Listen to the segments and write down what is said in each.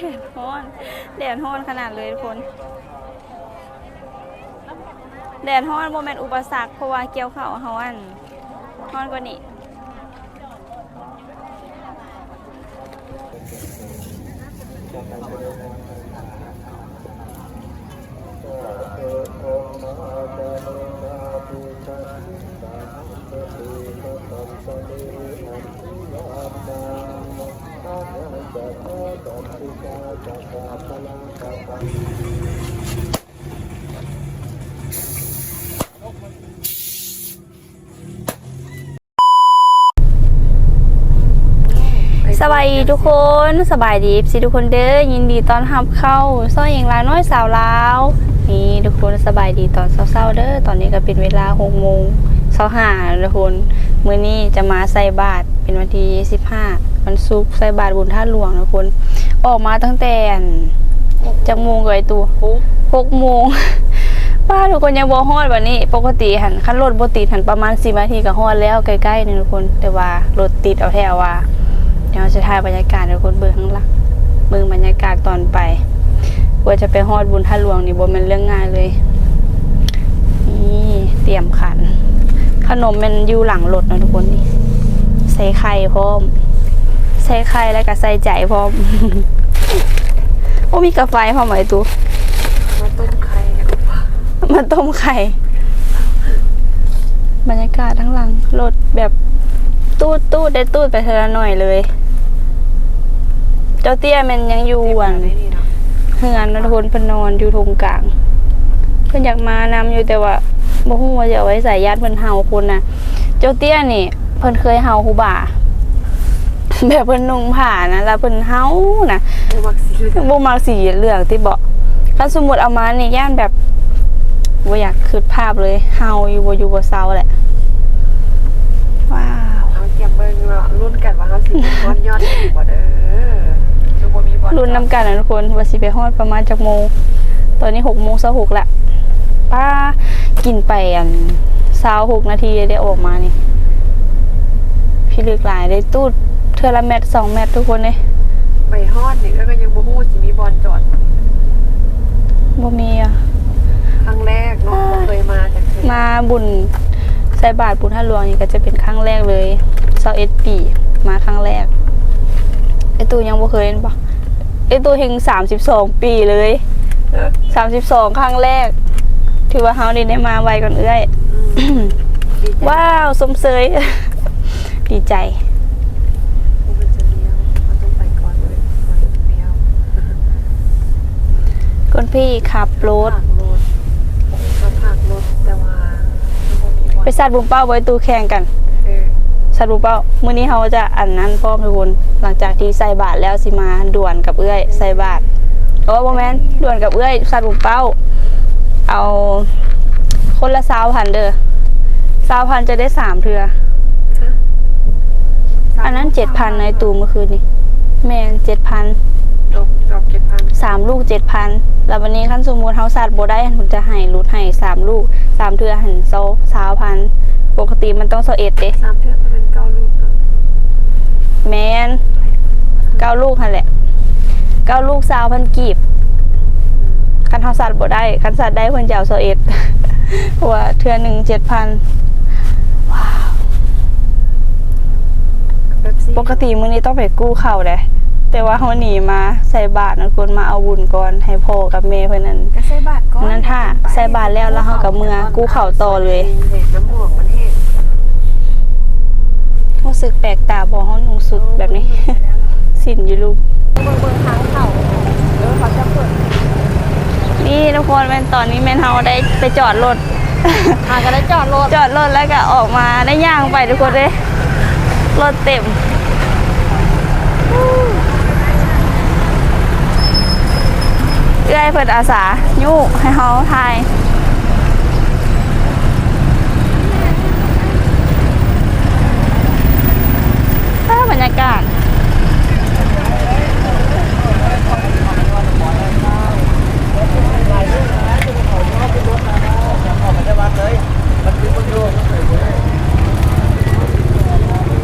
แดดฮ้อนแดดฮ้อนขนาดเลยทุกคน แดดฮ้อนโมเมนอุปสรรคเพราะว่าเกี่ยวเข่าวเฮาอันฮ้อนกว่านี้ สบายดีทุกคนสบายดีสิทุกคนเด้อยินดีตอนรับเข้าซ้อยเองลาน้อยสาวลาวนี่ทุกคนสบายดีตอนเช้าๆเด้อตอนนี้ก็เป็นเวลาหกโมงเช้าห้าทุกคนมื้อนี้จะมาใส่บาตรเป็นวันที่สิบห้า วันศุกร์ใส่บาตรบุญท่าหลวงทุกคนออกมาตั้งแต่จักโมงกับไอตัวหกโมงป้าทุกคนยังบ่ฮอดวันนี้ ปกติหันขั้นรถบ่ติดหันประมาณ10นาทีก็ฮอดแล้วใกล้ๆนี่ทุกคน แต่ว่ารถติดเอาแท้ว่าเดี๋ยวจะถ่ายบรรยากาศทุกคนเบิ่งข้างหลังเบิ่งบรรยากาศตอนไปกว่าจะไปฮอดบุญท่าหลวงนี่บ่แม่นเรื่องง่ายเลยนี่เตรียมขัน ขนมมันอยู่หลังรถนะทุกคนนี่ใส่ไข่พร้อม ใส่ไข่แล้วก็ใส่ใจพร้อม โอ้มีกาแฟพร้อมไหมตูมาต้มไข่มาต้มไข่ บรรยากาศทั้งหลังรถแบบตูดตูดได้ตูดไปทอละหน่อยเลย เจ้าเตี้ยมันยังอยู่หวันได้นี่เนาะเฮือนนทนพนนอนอยู่ทงกลาง เพิ่นอยากมานำอยู่แต่ว่าบ่ฮู้ว่าจะเอาไว้ใส่ญาติเพิ่นเฮาคนน่ะ เจ้าเตี้ยนี่ เพิ่นเคยเฮาครูบา แบบเพิ่นนุ่งผ้านะแล้วเพิ่นเฮานะโอ้มักซีเลยบ่มักสีเหลืองที่เบาะถ้าสมมุติเอามานี่ย่านแบบบ่อยากคิดภาพเลยเฮาอยู่บ่อยู่บ่เซาแหละว้าวเอาเกียมเบิ้งเนาะรุ่นกันว่าเขาสิบอลยอดถึงบ่เด้อดูบ่มีบอลรุ่นน้ำกันนะทุกคนว่าสิไปฮอดประมาณจักโมงตอนนี้6โมง26ละป้ากินไปอัน26นาทีได้ออกมานี่พี่ลึกหลายได้ตูดเทื่อละเม็ด2เม็ดทุกคนเลยไปฮอดนี่ก็ยังบ่ฮู้สิมีบอลจอดบ่มีอะครั้งแรกเนาะบ่เคยมาจังซี่มาบุญใส่บาตรบุญท่าหลวงนี่ก็จะเป็นครั้งแรกเลย21ปีมาครั้งแรกไอตูยังบ่เคยเห็นปะไอตูเฮง32ปีเลย32ครั้งแรก ถือว่าเฮาได้ได้มาไวก่อนเอื้อยอืมดีใจว้าวสมเสยดีใจ ว่ามันจะเลี้ยวเราต้องไปก่อนเลยก่อนเลี้ยว คน พี่ขับรถผักรถมาผักรถแต่ว่ามันบ่มีบอลไปสัตว์บุมเป้าไว้ตูแข่งกัน เออสัตว์บุมเป้ามื้อนี้เฮาจะอันนั้นพร้อมทุกคนหลังจากที่ใส่บาตรแล้วสิมาด่วนกับเอื้อยใส่บาตรโอ้บ่แม่นด่วนกับเอื้อยสัตว์บุมเป้า เอา คนละ20,000เด้อ20,000จะได้สามเทื่อฮะอันนั้น7,000ในตูเมื่อคืนนี้แม่น7,000ด อกดอกเจ็ดพันสามลูกเจ็ดพันแล้ววันนี้ขั้นสมมูลเฮาสัตว์บ่ได้ผมจะให้รูดให้สามลูกสามเทือหันโซสาวพันปกติมันต้องโซเอ็ดเด้สามเทือกมันเป็นเก้าลูกเนาะแมนเก้าลูกหันแหละเก้าลูกสาวพันกีบคันเฮาสัตว์บ่ได้คันสัตว์ได้เพิ่นจะเอาโซเอ็ดเพราะว่าเทือหนึ่งเจ็ดพันว้าวเป๊ปซี่ปกติมื้อนี้ต้องไปกู้เข้าวเลย แต่ว่าเฮาหนีมาใส่บาตรนะคนมาเอาบุญก่อนให้พ่อกับแม่เพิ่นนั่นก็ใส่บาทก่อนนั่นท่าใส่บาตรแล้วแล้วเราก็เมื่อกู้เข่าต่อเลยเห็นน้ำหมวกมันแห้งรู้สึกแปลกตาบอห้องนุ่งสุดแบบนี้ สินอยู่ลูกเบิ่งเบิ่งทางเขาเออเขาจะเปิดนี่ทุกคนเป็นตอนนี้แมนเฮาได้ไปจอดรถทางก็ได้จอดรถจอดรถแล้วก็ออกมาได้ย่างไปทุกคนเลยรถเต็ม เอื้อยเพิ่นอาสายุให้เฮาทายถ้าบรรยากาศ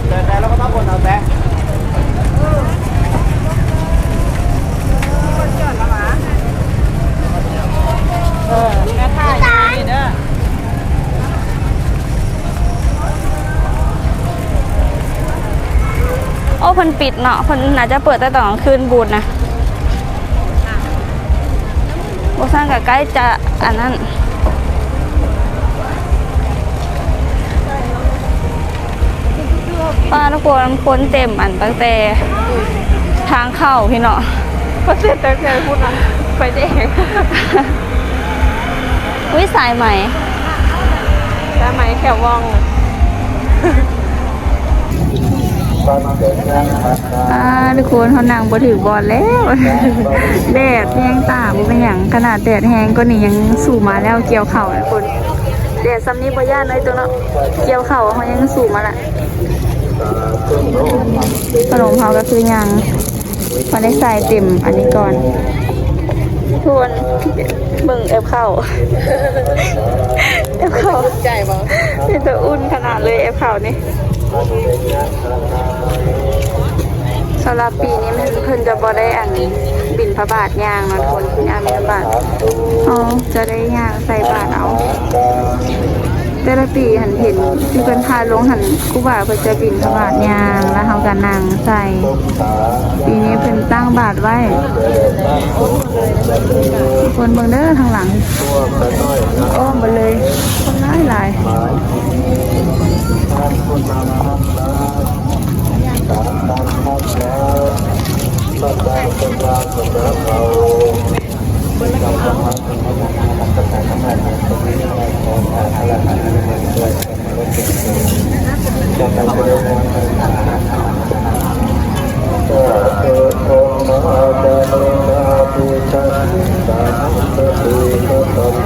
เดินแล้วก็ต้องคนเอาแต่ เพิ่นปิดเนาะเพิ่นน่าจะเปิดแต่ตอนกลางคืนบูธนะบ่ซั่นก็ใกล้จะอันนั้นป้าทุกคนคนเต็มอันตั้งแต่ทางเข้าพี่เนาะเปอร์เซ็นต์แต่แค่พูดนะไปแดงวิสายไหมได้ไหมแค่ว่อง อ่าทุกคนเขานั่งบ่ถือบอลแล้ว แดดแยงตาบ่เป็นหยังขนาดแดดแห้งก็นี่ยังสู่มาแล้วเกี่ยวเข่าทุกคนแดดซ้ำนี้บ่ย่านเลยตัวเนาะเกี่ยวเข่าเขายังสู่มาละขนมเขาก็คือยังมาได้ใส่เต็มอันนี้ก่อนทวนเบิ่งเอฟเข้าเอฟเข้าใจบ่เป็นตัวอุ่นขนาดเลยเอฟข่าวนี่ สำหรับปีนี้มันเพิ่นจะบ่ได้อันบินพระบาทย่างเนาะทุกคนย่างบินพระบาทอ๋อจะได้ย่างใส่บาทเอาแต่ละปีหันเห็นที่เพิ่นพาลงหันครูบาเพิ่นจะบินพระบาทย่างแล้วเฮาก็นั่งใส่ ปีนี้เพิ่นตั้งบาทไว้ทุกคนเบิ่งเด้อทางหลังอ้อมไปเลยคนหลายหลาย ไม่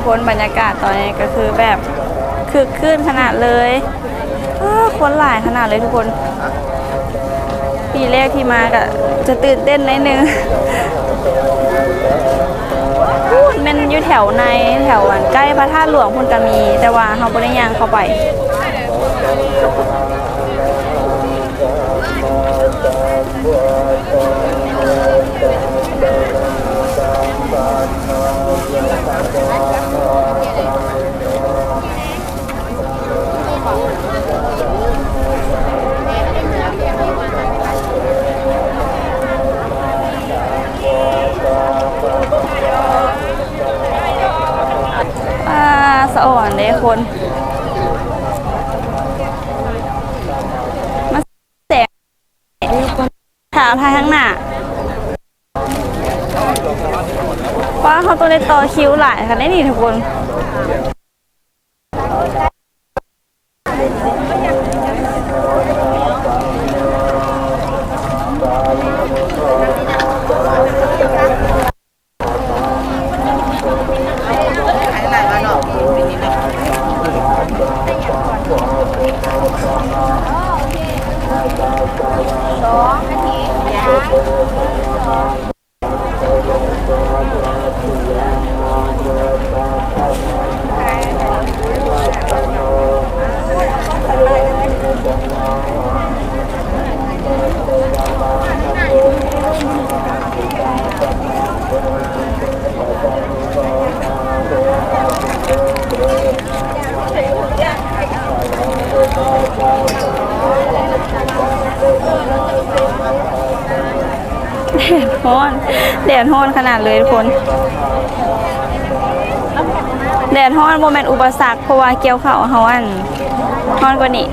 กคนบรรยากาศตอนนี้ก็คือแบบคือขึ้นขนาดเลยคนหลายขนาดเลยทุกคนปีแรกที่มาก็จะตื่นเต้นนิดนึงพูดมันอยู่แถวในแถวอันใกล้พระธาตุหลวงพุนก็มี แต่ว่าเขาไม่ได้ย่างเข้าไปอาสะอ่อนเลยคน มาแสงถามทายข้างหน้าว่าเขาตัวในต่อ คิวหลายค่ะได้นี่ทุกคน ฮ้อนแดดฮ้อนขนาดเลยทุกคน แดดฮ้อนโมเมนต์อุปสรรคเพราะว่าเกี่ยวเข่าวเขาอันฮ้อนกว่านี้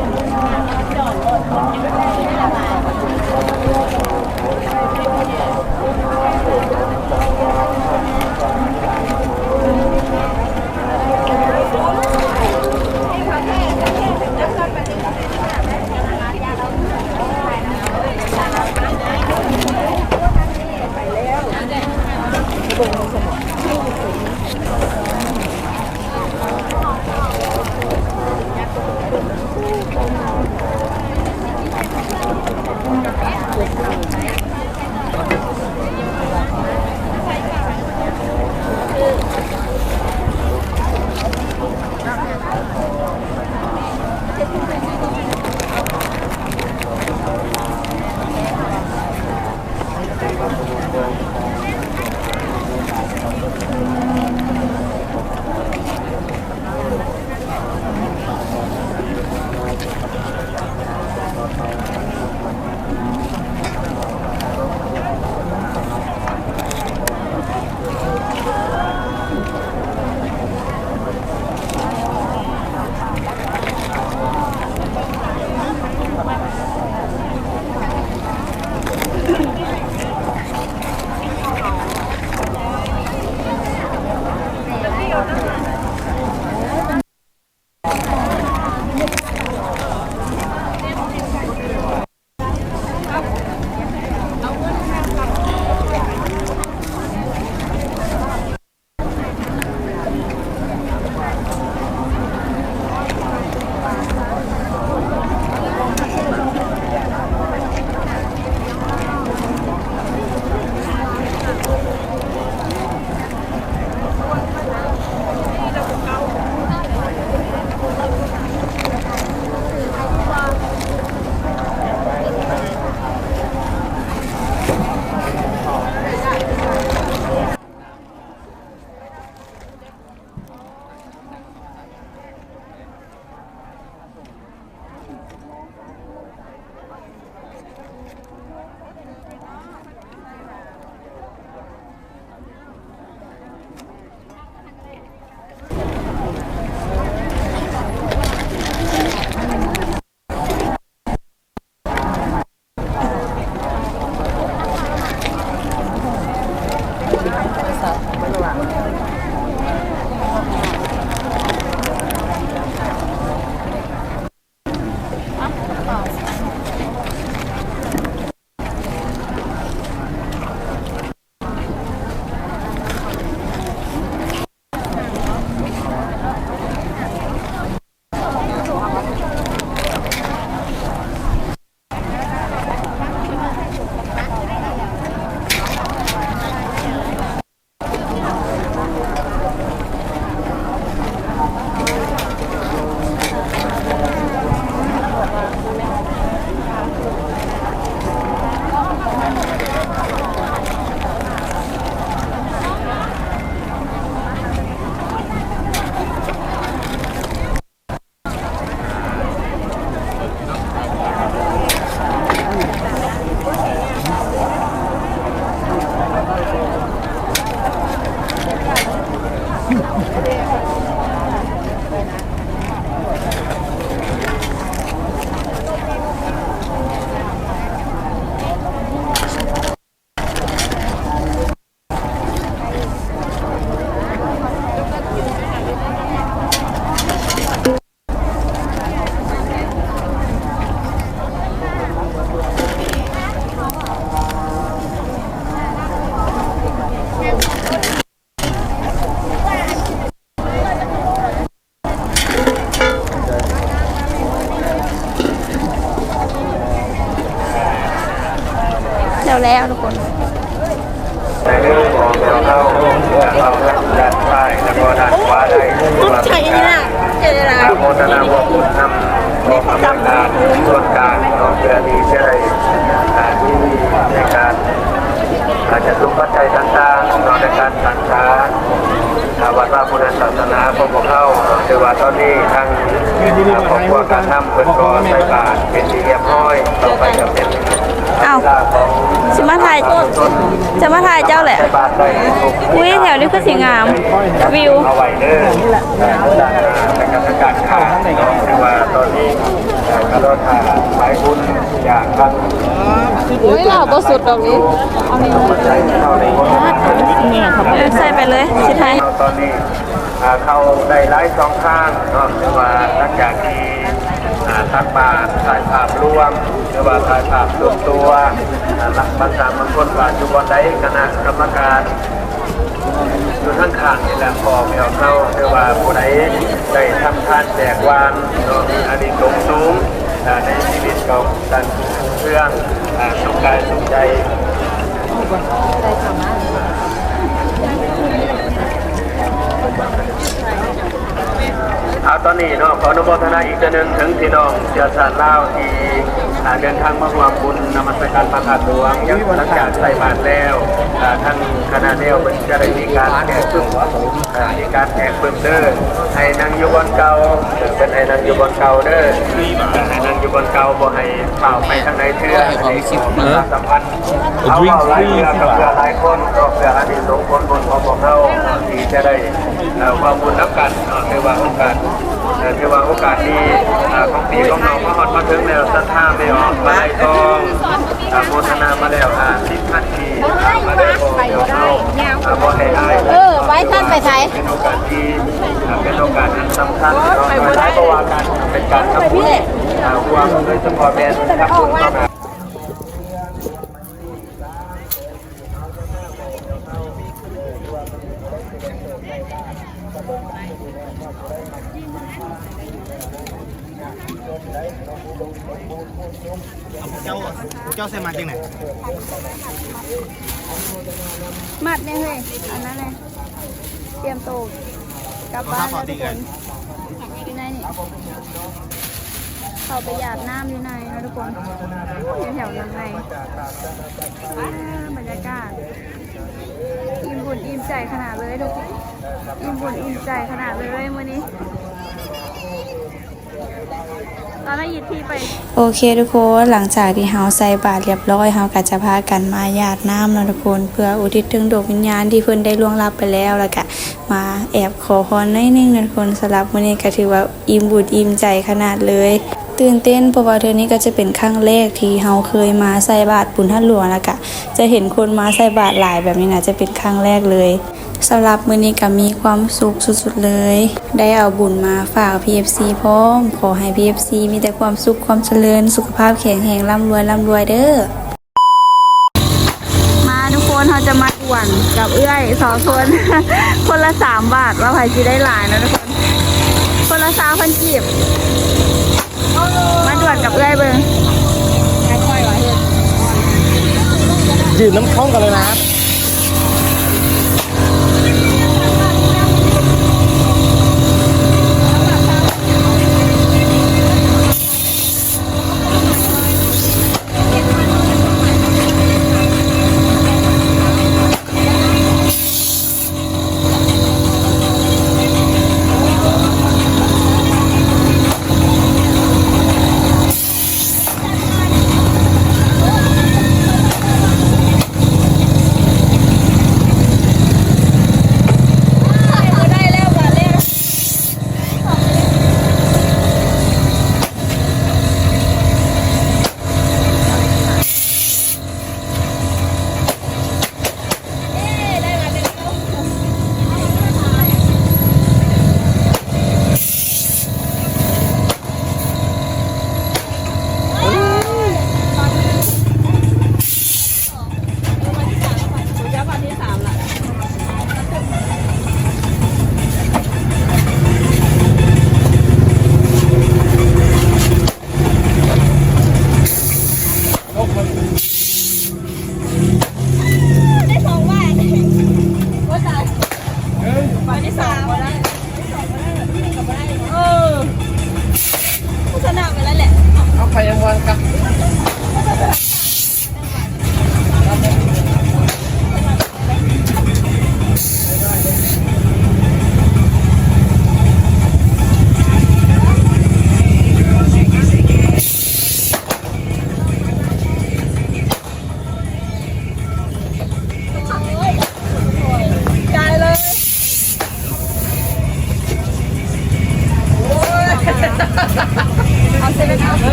นาพวกเข้าคือว่าตอนนี้ทางครอบครัวการทำเปิดกอใส่บาตรเป็นที่เรียบร้อยต่อไปจะเป็นอ้าวเวลาของสิมาถ่ายจะมาถ่ายเจ้าแหละใส่บาตรได้ทุกอุ้ยแถวนี้ก็สีงาม วิวเอาไว้เด้อแต่การจัดการขาดเนาะแต่ว่าตอนนี้กระโดดขาหลายคุณอยากทำอุ้ยเราก็สุดตรงนี้ปัจจัยเข้าในคนเออใส่ไปเลยสิไทยตอนนี้อ่า เข้าได้ไล่สองข้างเนาะแต่ว่าหลังจากที่อ่าตักบาตรถ่ายภาพรวมหรือว่าถ่ายภาพรวมตัวอาหลักภาษาบางคนว่าจุบันใดคณะกรรมการอยู่ข้งข้างนี่แหละพอไม่เอาเข้าเรียกว่าผู้ใดได้ทำทานแจกวานเนาะอันนี้ตรงสูงอาในชีวิตของการเรื่องอาสุขกายสุขใจ ตอนนี้เนาะขออนุโมทนาอีกจะนึงถึงพี่น้องเชื้อสารเลาวที่ เดินทางมาร่วมบุญนมัสการพระธาตุหลวงยังหลังจากใส่บาตรแล้วอ่าท่านคณะเดียวมันจะได้มีการแจกซึ่งอ่ามีการแจกเพิ่มเด้อให้นางอยู่บนเก่าเป็นให้นางอยู่บนเก่าเด้อให้นางอยู่บนเก่าบ่ให้เปล่าไปทางไหนเถื่อให้ของประชาสัมพันธ์เอาเอาหลายเรือกับเรือหลายคนก็เพื่ออดีตสงคนบนของพวกเราที่จะได้เอ่อความบุญนับกันเนาะในว่าโอกาส เอ่อที่ว่าโอกาสดีอ่าของปีของน้องมาฮอดมาถึงแล้วสัทธาไม่ออกมาได้กองอ่าโมทนามาแล้วอ่าสิบพันทีอ่ามาได้กองเดี๋ยวเข้าอ่าบ่ให้อายเออไว้ท่านไปใช้เป็นโอกาสที่อ่าเป็นโอกาสอันสำคัญเนาะโดยใช้ประวัติการเป็นการทำบุญอ่าความโดยเฉพาะแม่นทำบุญเข้ เจ้าเจ้าใส่มาจริงไหนมัดเนี่ยเฮ้ยอันนั้นเลยเตรียมโตวกลับบ้านแล้วทุกคนอยู่ไหนนี่เขาไปหยาดน้ำอยู่ไหนนะทุกคนอยู่แถวนั้นไงอ่าบรรยากาศอิ่มบุญอิ่มใจขนาดเลยทุกคนอิ่มบุญอิ่มใจขนาดเลยมื่อนี้ โอเคทุกคนหลังจากที่เฮาใส่บาตรเรียบร้อยเฮาก็จะพากันมาหยาดน้ำเนาะทุกคนเพื่ออุทิศถึงดวงวิญญาณที่เพิ่นได้ล่วงลับไปแล้วแล้วก็มาแอบขอพรในอยนึงนะทุกคนสำหรับมื้อนี้ก็ถือว่าอิ่มบุญอิ่มใจขนาดเลยตื่นเต้นเพราะว่าเทื่อนี้ก็จะเป็นครั้งแรกที่เฮาเคยมาใส่บาตรบุญท่านหลวงแล้วก็จะเห็นคนมาใส่บาตรหลายแบบนี้นะจะเป็นครั้งแรกเลย สำหรับมือนี้ก็มีความสุขสุดๆเลย ได้เอาบุญมาฝาก PFC พร้อม ขอให้ PFC มีแต่ความสุขความเจริญ สุขภาพแข็งแรงร่ำรวยร่ำรวยเด้อ มาทุกคนเราจะมาด่วนกับเอื้อยสองคน คนละสามบาทว่าใครจะได้หลายนะทุกคน คนละสามพันกีบ มาด่วนกับเอื้อยเบิ้งดื่มน้ำข้องกันเลยนะ